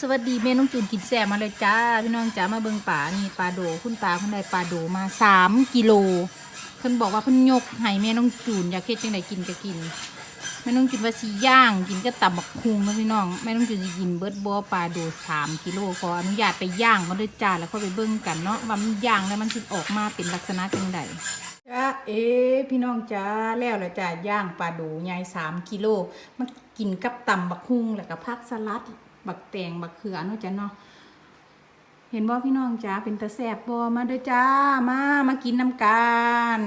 สวัสดีแม่น้องจูนกินแซ่บมาเลยจ้า พี่น้องจ้ามาเบิงป่านี่ปลาโดคุณตาคุณได้ปลาโดมาสามกิโลเพิ่นบอกว่าเพิ่นยกให้แม่น้องจูนอยากเฮ็ดจังไดกินก็กินแม่น้องจูนว่าสิย่างกินก็ตับบักคุงนะพี่น้องแม่น้องจูนสิกินเบิดบ่ปลาโดสามกิโลขออนุญาตไปย่างมาเลยจ้าแล้วก็ไปเบิ่งกันเนาะว่ามันย่างแล้วมันสิออกมาเป็นลักษณะจังไดจ้าเอ๊พี่น้องจ้าแล้วละจ้าย่างปลาโดใหญ่สามกิโลมันกินกับตำบักคุงแล้วก็ผักสลัด บักแตงบักเขือเนาะจ้ะเนาะเห็นบ่พี่น้องจ้าเป็นตาแสบบ่มาเด้อจ้ามามากินน้ำกัน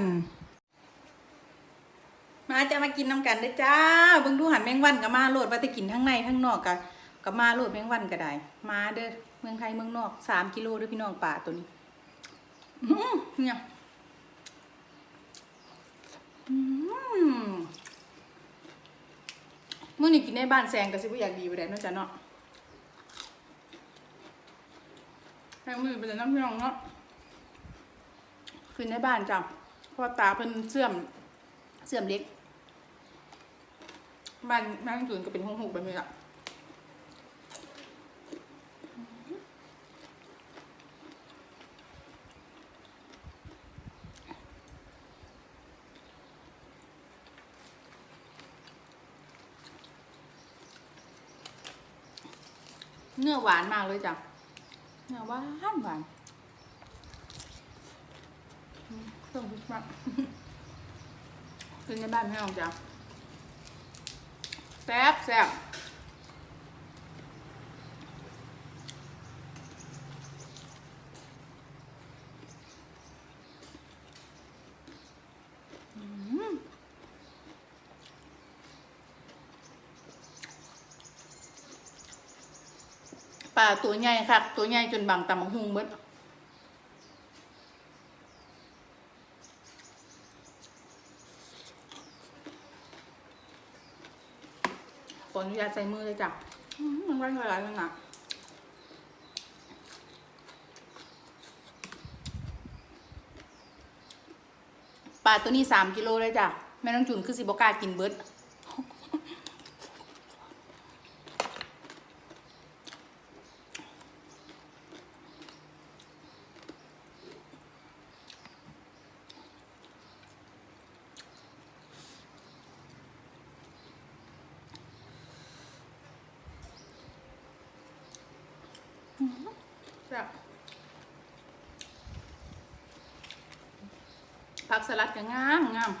มาจะมากินน้ำกันเด้อจ้าเบิ่งดูหันแมงวันก็มาโลดว่าจะกินทั้งในทั้งนอกก็ก็มาโลดแมงวันก็ได้ มาเด้อเมืองไทยเมืองนอกสามกิโลเด้อพี่น้องป่าตัวนี้เนี่ยอืมมื้อนี้กินในบ้านแซงก็สิบ่อยากดีไปได้นาะจ้ะเนาะ มือเป็นน้ำพี่น้องเนาะคือในบ้านจ้ะเพราะตาเป็นเสื่อมเสื่อมเล็กบ้านบ้านอื่นก็เป็นห้องหกแบบนี้แหละเนื้อหวานมากเลยจ้ะ เนื้อหวานหวานต้องพิชมากกินในบ้านไม่ออกจ้ะแซ่บแซ่บอืม ปลาตัวใหญ่ค่ะ ตัวใหญ่จนบังตำบังหุงเบิดขออนุญาตใส่มือเลยจ้ะมันไว้หลายๆแล้วนะปลาตัวนี้สามกิโลเลยจ้ะแม่น้องจุนคือสิบก้ากินเบิด จ้ะผักสลัดก็งามงาม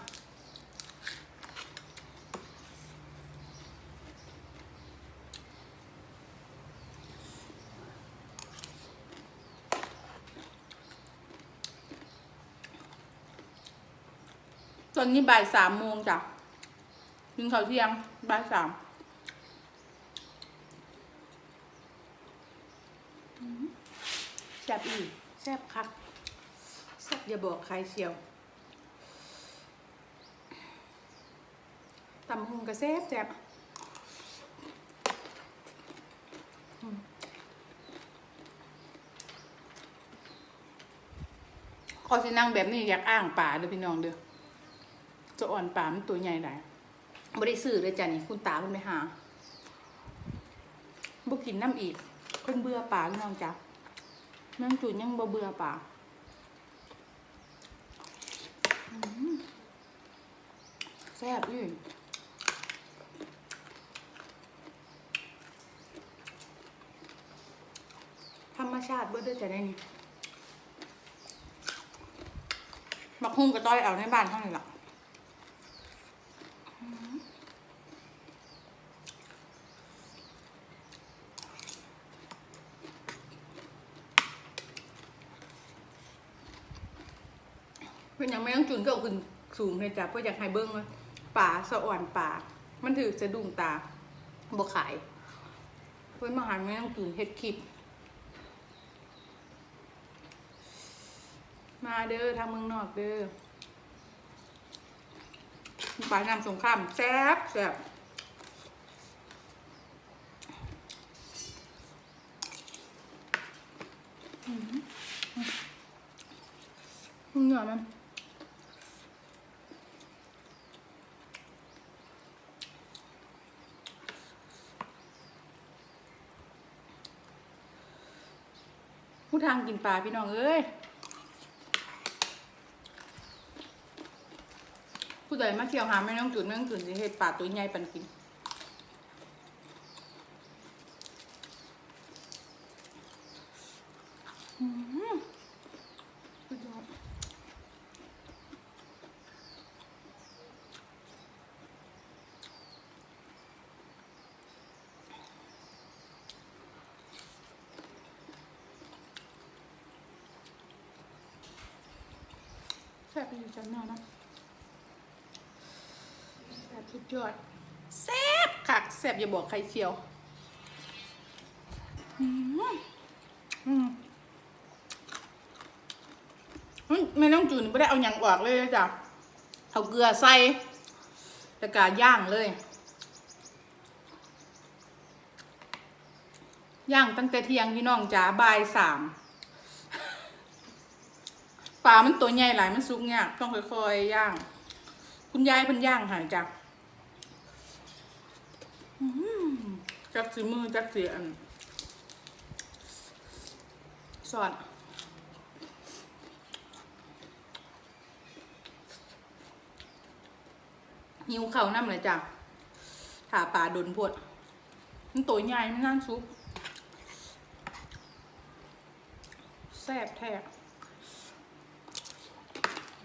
ตอนนี้บ่ายสามโมงจ้ะกินข้าวเที่ยงบ่ายสาม ซ่บอีแซ่บคักแซ่บอย่าบอกใครเชียวตำหุงก็แซ่บแซ่บขอสินั่งแบบนี้อยากอ้างป่าเด้อพี่น้องเด้อจะอ่อนป่ามันตัวใหญ่ได้บ่ได้ซื้อเลยจ้ะนี่คุณตาเพิ่นไปหาบ่กินน้ำอีกเพิ่นเบื่อป่าพี่น้องจ้ะ แมงจุนยังบ่เบื่อป่าแซ่บอยู่ธรรมชาติเบิดเด้อจะได้นี่มักหุ่งกระต้อยเอาในบ้านเท่านี้ล่ะอื เป็นอย่างแมงจุนก็เอาขึ้นสูงเลยจ้ะเพราะอยากให้เบิ้งว่าป่าสะอ่อนป่า มันถือสะดุ้งตาบ่ขาย เพื่อนมาหาแม่ต้องตื่นเฮ็ดคลิป มาเด้อทางเมืองนอกเด้อปลานำสงครามแซ่บแซ่บอืมอืมเหนื่อยมัน ผู้ทางกินปลาพี่น้องเอ้ยผู้ใดมาเที่ยวหาแม่น้องจุดแม่น้องจุนสิเฮ็ดปลาตัวใหญ่ปันกิน อืมสุดยอดแซ่บไปอยู่จังหน้านะแซ่บสุดยอดแซ่บคักแซ่บอย่าบอกใครเชียวอืมอืมเฮ้ยแม่น้องจูนไม่ได้เอาหยังออกเลยนะจ้ะเอาเกลือใส่แล้วก็ย่างเลย ย่างตั้งแต่เที่ยงพี่น้องจ๋าบ่ายสาม ลามันตัวใหญ่หลายมันสุกเนี่ยต้องค่อยๆย่าง คุณยายเพิ่นย่างหายจ้ะอื้อหือจักสีมือจักสีอันสอดหิวเข่าน้ำเลยจ้ะถาปลาดนพดมันตัวใหญ่มันนั่งซุปแซ่บแท้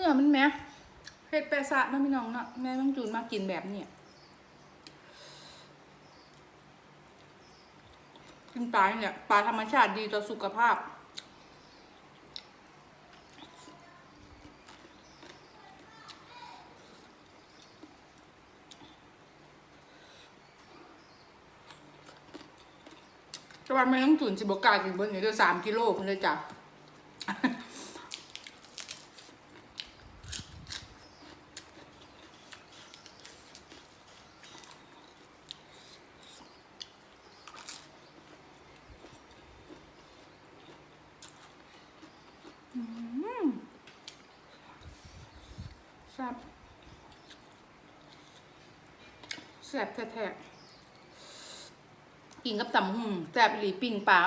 เนื้อมันแม่เผ็ดแปะสะนะพี่น้องเนาะแม่ต้องจูนมากินแบบนี้กินปลาเนี่ยปลาธรรมชาติดีต่อสุขภาพแต่ว่าแม่ต้องจุนสิบกากินเบิ้ลนี่เด้อสามกิโลคุณเลยจ้ะ อืมแซ่บแซ่บแท้ๆกินกับตำหุ่งแซ่บหลีปิ้งปลา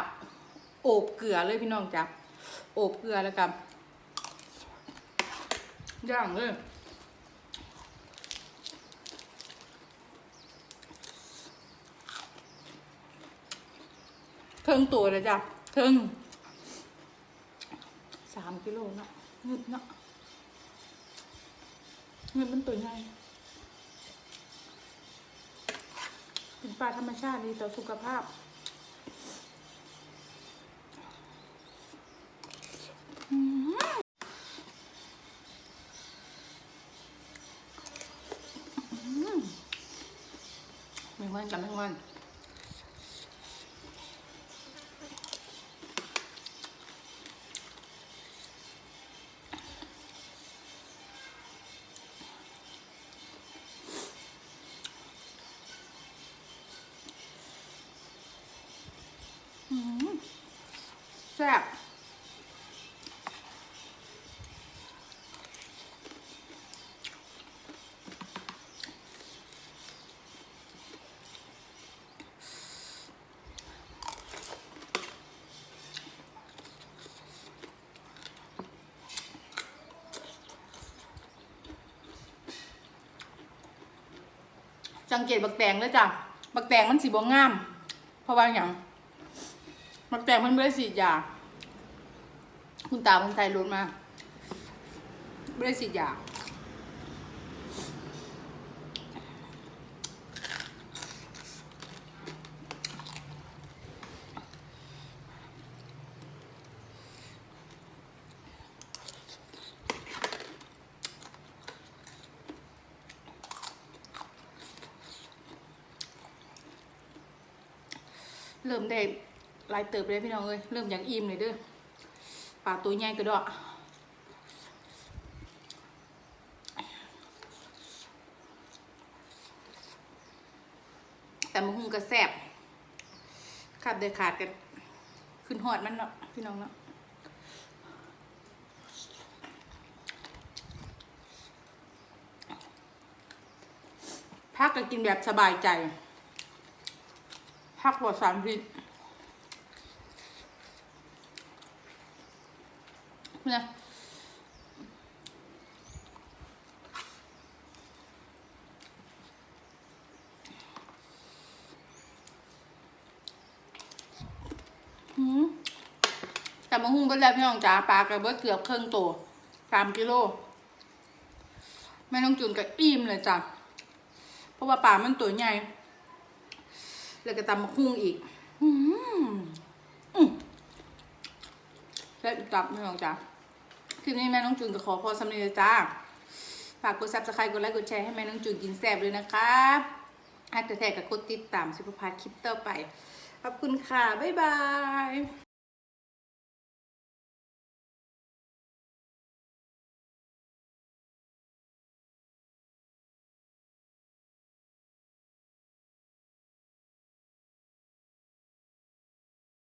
โอบเกลือเลยพี่น้องจ้ะโอบเกลือแล้วกันย่างเลยเทิงตัวเลยจ้ะเทิงสามกิโลเนาะเงึดเนาะ เงินมันตัวใหญ่เป็นปลาธรรมชาติดีต่อสุขภาพอืมอืมมงวันกับแมงวัน แซ่บสังเกตบักแตงเลยจ้ะ บักแตงมันสีบงงาม เพราะว่าอย่าง บักแตงมันไม่ได้สีดยา คุณตาคนไทยรู้มาไม่ได้สีดยาเริ่มได้ ลายเติบเลยพี่น้องเอ้ยเริ่มอยากอิ่มเลยเด้อปลาตัวใหญ่กระดอกแต่มะฮุงกระแซบขาดเดือขาดกัน ขึ้นหอดมันเนาะพี่น้องเนาะพักก็กินแบบสบายใจพักปลอดสารพิษ นี่ยหืมแต่มาหุ้งเบิดแล้วพี่น้องจ๋าปลากระเบิดเกือบครึ่งตัวสามกิโลแม่น้องจุนกับอิ่มเลยจ้ะเพราะว่าปลามันตัวใหญ่แล้วก็ตำมะคุ้งอีก อืมอืมแล้วตับไม่ลองจ้ะ คลิปนี้แม่น้องจูนก็ขอพอสำเร็จแล้วจ้า ฝากกดซับสไครต์กดไลค์กดแชร์ให้แม่น้องจูนกินแซ่บเลยนะคะอาจจะแทกกับกดติดตามสุภาพคลิปต่อไป ขอบคุณค่ะ บ๊ายบาย